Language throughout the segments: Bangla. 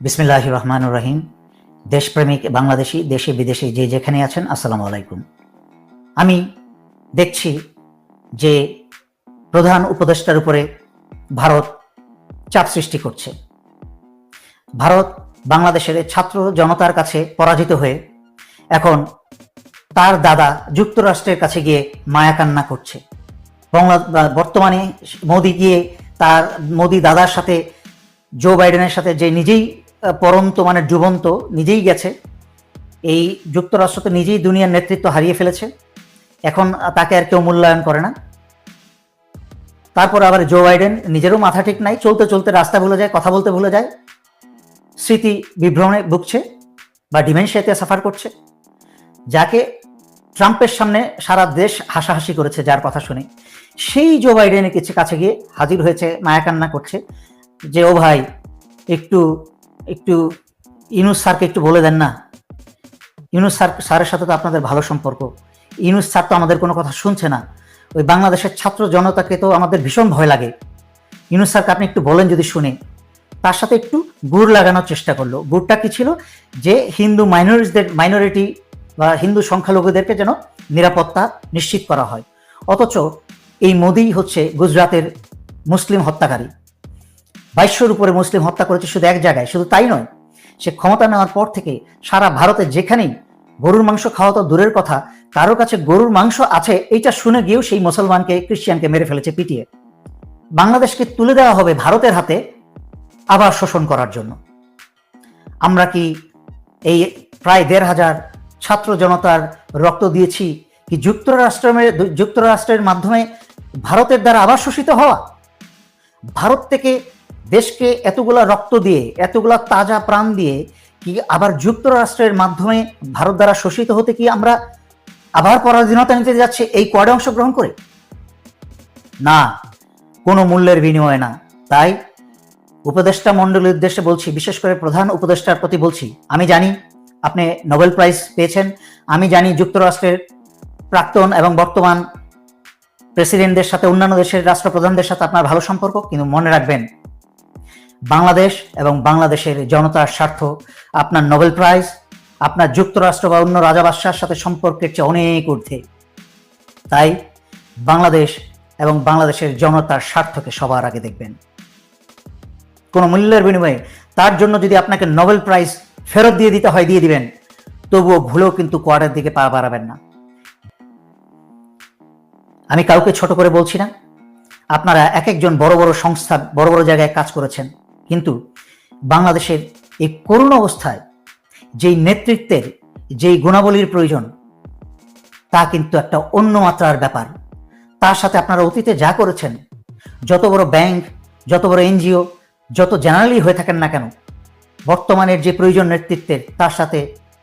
বিসমিল্লাহ রহমান রহিম। দেশপ্রেমিক বাংলাদেশি, দেশে বিদেশে যে যেখানে আছেন, আসসালামু আলাইকুম। আমি দেখছি যে প্রধান উপদেষ্টার উপরে ভারত চাপ সৃষ্টি করছে। ভারত বাংলাদেশের ছাত্র জনতার কাছে পরাজিত হয়ে এখন তার দাদা যুক্তরাষ্ট্রের কাছে গিয়ে মায়া কান্না করছে। বাংলা, বর্তমানে মোদি গিয়ে তার, মোদি দাদার সাথে, জো বাইডেনের সাথে যে নিজেই পরন্ত মানে ডুবন্ত নিজেই গেছে। এই যুক্তরাষ্ট্র তো নিজেই দুনিয়ার নেতৃত্ব হারিয়ে ফেলেছে। এখন তাকে আর কেউ মূল্যায়ন করে না। তারপর আবার জো বাইডেন নিজেরও মাথা ঠিক নাই, চলতে চলতে রাস্তা ভুলে যায়, কথা বলতে ভুলে যায়। স্মৃতি বিভ্রমে ভুগছে বা ডিমেনশিয়াতে সাফার করছে। যাকে ট্রাম্পের সামনে সারা দেশ হাসাহাসি করেছে, যার কথা শুনে। সেই জো বাইডেনের কিছু কাছে গিয়ে হাজির হয়েছে, মায়াকান্না করছে যে, ও ভাই, একটু একটু, ইনুস স্যারকে একটু বলে দেন না। ইউনুস স্যার, স্যারের সাথে তো আপনাদের ভালো সম্পর্ক। ইউনুস স্যার তো আমাদের কোনো কথা শুনছে না। ওই বাংলাদেশের ছাত্র জনতাকে তো আমাদের ভীষণ ভয় লাগে। ইউনুস স্যারকে আপনি একটু বলেন যদি শুনে। তার সাথে একটু গুড় লাগানোর চেষ্টা করল। গুড়টা কি ছিল? যে হিন্দু মাইনরিটিদের, মাইনরিটি বা হিন্দু সংখ্যালঘুদেরকে যেন নিরাপত্তা নিশ্চিত করা হয়। অথচ এই মোদি হচ্ছে গুজরাতের মুসলিম হত্যাকারী। বাইশশোর উপরে মুসলিম হত্যা করেছে শুধু এক জায়গায়, শুধু তাই নয়, সে ক্ষমতা নেওয়ার পর থেকে সারা ভারতে যেখানেই গরুর মাংস খাওয়া তো দূরের কথা কারোর কাছে গরুর মাংস আছে, এইটা শুনে গিয়েও সেই মুসলমানকে খ্রিস্টিয়ানকে মেরে ফেলেছে পিটিয়ে। বাংলাদেশকে তুলে দেওয়া হবে ভারতের হাতে আবার শোষণ করার জন্য। আমরা কি এই প্রায় দেড় হাজার ছাত্র জনতার রক্ত দিয়েছি কি যুক্তরাষ্ট্রের যুক্তরাষ্ট্রের মাধ্যমে ভারতের দ্বারা আবার শোষিত হওয়া? ভারত থেকে দেশকে এতগুলা রক্ত দিয়ে, এতগুলা তাজা প্রাণ দিয়ে কি আবার যুক্তরাষ্ট্রের মাধ্যমে ভারত দ্বারা শোষিত হতে কি আমরা আবার পরাধীনতা নিতে যাচ্ছে? এই কোয়াডে অংশগ্রহণ করে? না, কোনো মূল্যের বিনিময়ে না। তাই উপদেষ্টা মণ্ডলীর উদ্দেশ্যে বলছি, বিশেষ করে প্রধান উপদেষ্টার প্রতি বলছি, আমি জানি আপনি নোবেল প্রাইজ পেয়েছেন, আমি জানি যুক্তরাষ্ট্রের প্রাক্তন এবং বর্তমান প্রেসিডেন্টদের সাথে অন্যান্য দেশের রাষ্ট্রপ্রধানদের সাথে আপনার ভালো সম্পর্ক, কিন্তু মনে রাখবেন বাংলাদেশ এবং বাংলাদেশের জনতার স্বার্থ, আপনার নোবেল প্রাইজ, আপনার যুক্তরাষ্ট্র বা অন্য রাজাবাদশার সাথে সম্পর্কের চেয়ে অনেক ঊর্ধ্বে। তাই বাংলাদেশ এবং বাংলাদেশের জনতার স্বার্থকে সবার আগে দেখবেন। কোনো মূল্যের বিনিময়ে তার জন্য যদি আপনাকে নোবেল প্রাইজ ফেরত দিয়ে দিতে হয়, দিয়ে দিবেন, তবুও ভুলেও কিন্তু কোয়ার্ডের দিকে পা বাড়াবেন না। আমি কাউকে ছোট করে বলছি না। আপনারা এক একজন বড় বড় সংস্থা, বড় বড় জায়গায় কাজ করেছেন। কিন্তু বাংলাদেশের এই করুণ অবস্থায়, যেই নেতৃত্বের, যেই গুণাবলীর প্রয়োজন, তা কিন্তু একটা অন্য মাত্রার ব্যাপার। তার সাথে আপনারা অতীতে যা করেছেন, যত বড় ব্যাংক, যত বড় এনজিও, যত জেনারেলি হয়ে থাকেন না কেন, বর্তমানের যে প্রয়োজন নেতৃত্বের, তার সাথে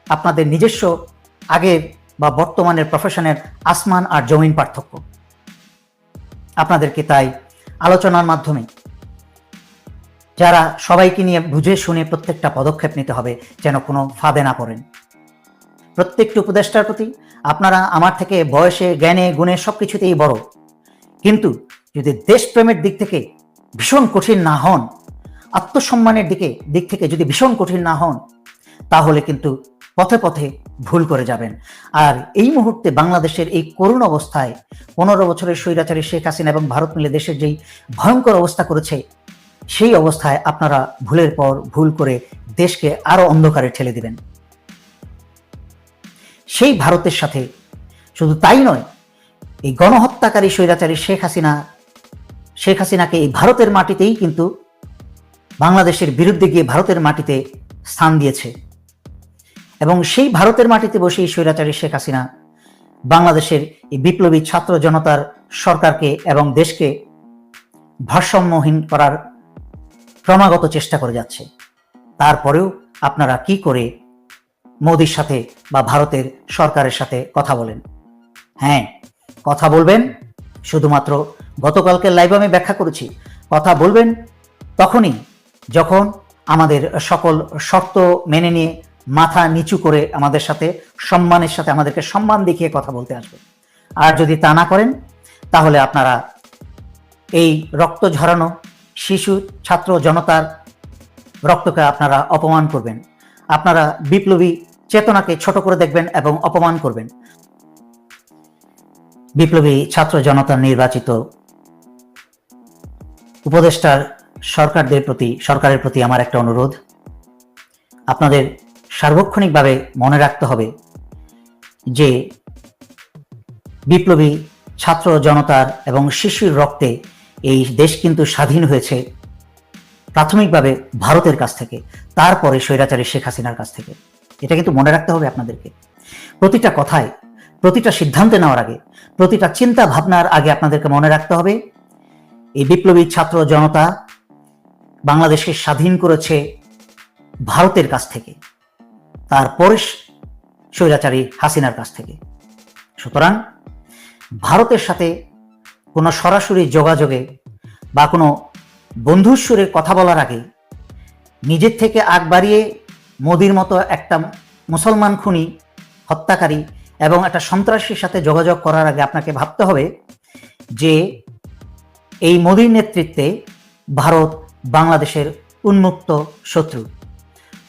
আপনাদের নিজস্ব আগের বা বর্তমানের প্রফেশনের আসমান আর জমিন পার্থক্য। আপনাদেরকে তাই আলোচনার মাধ্যমে যারা সবাইকে নিয়ে বুঝে শুনে প্রত্যেকটা পদক্ষেপ নিতে হবে, যেন কোনো ফাঁদে না পড়েন। প্রত্যেকটি উপদেষ্টার প্রতি আপনারা আমার থেকে বয়সে, জ্ঞানে, গুণে সব কিছুতেই বড়। কিন্তু যদি দেশপ্রেমের দিক থেকে ভীষণ কঠিন না হন, আত্মসম্মানের দিকে, দিক থেকে যদি ভীষণ কঠিন না হন, তাহলে কিন্তু পথে পথে ভুল করে যাবেন। আর এই মুহূর্তে বাংলাদেশের এই করুণ অবস্থায় পনেরো বছরের স্বৈরাচারী শেখ হাসিনা এবং ভারত মিলে দেশের যেই ভয়ঙ্কর অবস্থা করেছে সেই অবস্থায় আপনারা ভুলের পর ভুল করে দেশকে আরও অন্ধকারে ঠেলে দিবেন। সেই ভারতের সাথে শুধু তাই নয়, এই গণহত্যাকারী স্বৈরাচারী শেখ হাসিনা, শেখ হাসিনাকে এই ভারতের মাটিতেই কিন্তু বাংলাদেশের বিরুদ্ধে গিয়ে ভারতের মাটিতে স্থান দিয়েছে। এবং সেই ভারতের মাটিতে বসে এই স্বৈরাচারী শেখ হাসিনা বাংলাদেশের এই বিপ্লবী ছাত্র জনতার সরকারকে এবং দেশকে ভারসাম্যহীন করার ক্রমাগত চেষ্টা করে যাচ্ছে। তারপরেও আপনারা কি করে মোদির সাথে বা ভারতের সরকারের সাথে কথা বলেন? হ্যাঁ কথা বলবেন। শুধুমাত্র গতকালকে লাইভে আমি ব্যাখ্যা করেছি। কথা বলবেন তখনই যখন আমাদের সকল শর্ত মেনে নিয়ে মাথা নিচু করে আমাদের সাথে, সম্মানের সাথে আমাদেরকে সম্মান দেখিয়ে কথা বলতে আসবে আর যদি তা না করেন, তাহলে আপনারা এই রক্ত ঝরানো শিশু, ছাত্র, জনতার রক্তকে আপনারা অপমান করবেন। আপনারা বিপ্লবী চেতনাকে ছোট করে দেখবেন এবং অপমান করবেন। বিপ্লবী ছাত্র জনতার নির্বাচিত উপদেষ্টার সরকারদের প্রতি, সরকারের প্রতি আমার একটা অনুরোধ। আপনাদের সার্বক্ষণিকভাবে মনে রাখতে হবে যে বিপ্লবী ছাত্র জনতার এবং শিশুর রক্তে এই দেশ কিন্তু স্বাধীন হয়েছে প্রাথমিকভাবে ভারতের কাছ থেকে, তারপরে স্বৈরাচারী শেখ হাসিনার কাছ থেকে। এটা কিন্তু মনে রাখতে হবে আপনাদেরকে। প্রতিটা কথায়, প্রতিটা সিদ্ধান্তে নেওয়ার আগে, প্রতিটা চিন্তা ভাবনার আগে আপনাদেরকে মনে রাখতে হবে, এই বিপ্লবী ছাত্র জনতা বাংলাদেশকে স্বাধীন করেছে ভারতের কাছ থেকে, তারপরে স্বৈরাচারী হাসিনার কাছ থেকে। সুতরাং ভারতের সাথে কোনো সরাসরি যোগাযোগে বা কোনো বন্ধুর সুরে কথা বলার আগে নিজের থেকে আগ বাড়িয়ে মোদির মতো একটা মুসলমান খুনি, হত্যাকারী এবং একটা সন্ত্রাসীর সাথে যোগাযোগ করার আগে আপনাকে ভাবতে হবে যে এই মোদির নেতৃত্বে ভারত বাংলাদেশের উন্মুক্ত শত্রু।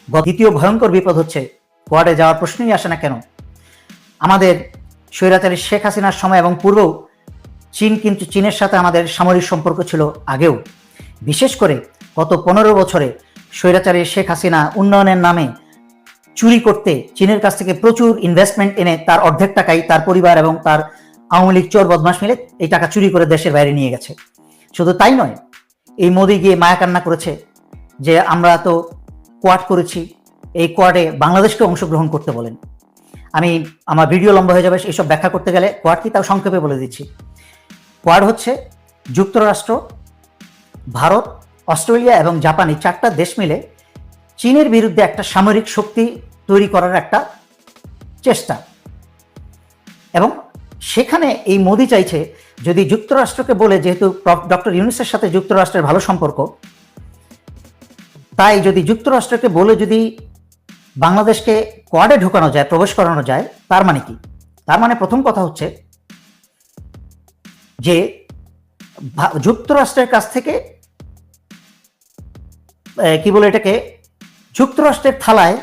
দ্বিতীয় ভয়ঙ্কর বিপদ হচ্ছে, কোয়াডে যাওয়ার প্রশ্নই আসে না কেন? আমাদের স্বৈরাচারী শেখ হাসিনার সময় এবং পূর্বেও চীন কিন্তু চীনের সাথে আমাদের সামরিক সম্পর্ক ছিল আগেও। বিশেষ করে গত পনেরো বছরে স্বৈরাচারী শেখ হাসিনা উন্নয়নের নামে চুরি করতে চীনের কাছ থেকে প্রচুর ইনভেস্টমেন্ট এনে তার অর্ধেক টাকাই তার পরিবার এবং তার আওয়ামী লীগ চোর বদমাস মিলে এই টাকা চুরি করে দেশের বাইরে নিয়ে গেছে। শুধু তাই নয়, এই মোদি গিয়ে মায়া কান্না করেছে যে আমরা তো কোয়াড করেছি, এই কোয়াডে বাংলাদেশকে অংশগ্রহণ করতে বলেন। আমি, আমার ভিডিও লম্বা হয়ে যাবে এইসব ব্যাখ্যা করতে গেলে কোয়াড কি তাও সংক্ষেপে বলে দিচ্ছি। কোয়াড হচ্ছে যুক্তরাষ্ট্র, ভারত, অস্ট্রেলিয়া এবং জাপান, এই চারটা দেশ মিলে চীনের বিরুদ্ধে একটা সামরিক শক্তি তৈরি করার একটা চেষ্টা। এবং সেখানে এই মোদি চাইছে, যদি যুক্তরাষ্ট্রকে বলে, যেহেতু ডক্টর ইউনুসের সাথে যুক্তরাষ্ট্রের ভালো সম্পর্ক, তাই যদি যুক্তরাষ্ট্রকে বলে যদি বাংলাদেশকে কোয়াডে ঢোকানো যায়, প্রবেশ করানো যায়, তার মানে কি? তার মানে প্রথম কথা হচ্ছে যে যুক্তরাষ্ট্রের কাছ থেকে কি বলে এটাকে? যুক্তরাষ্ট্রের থালায়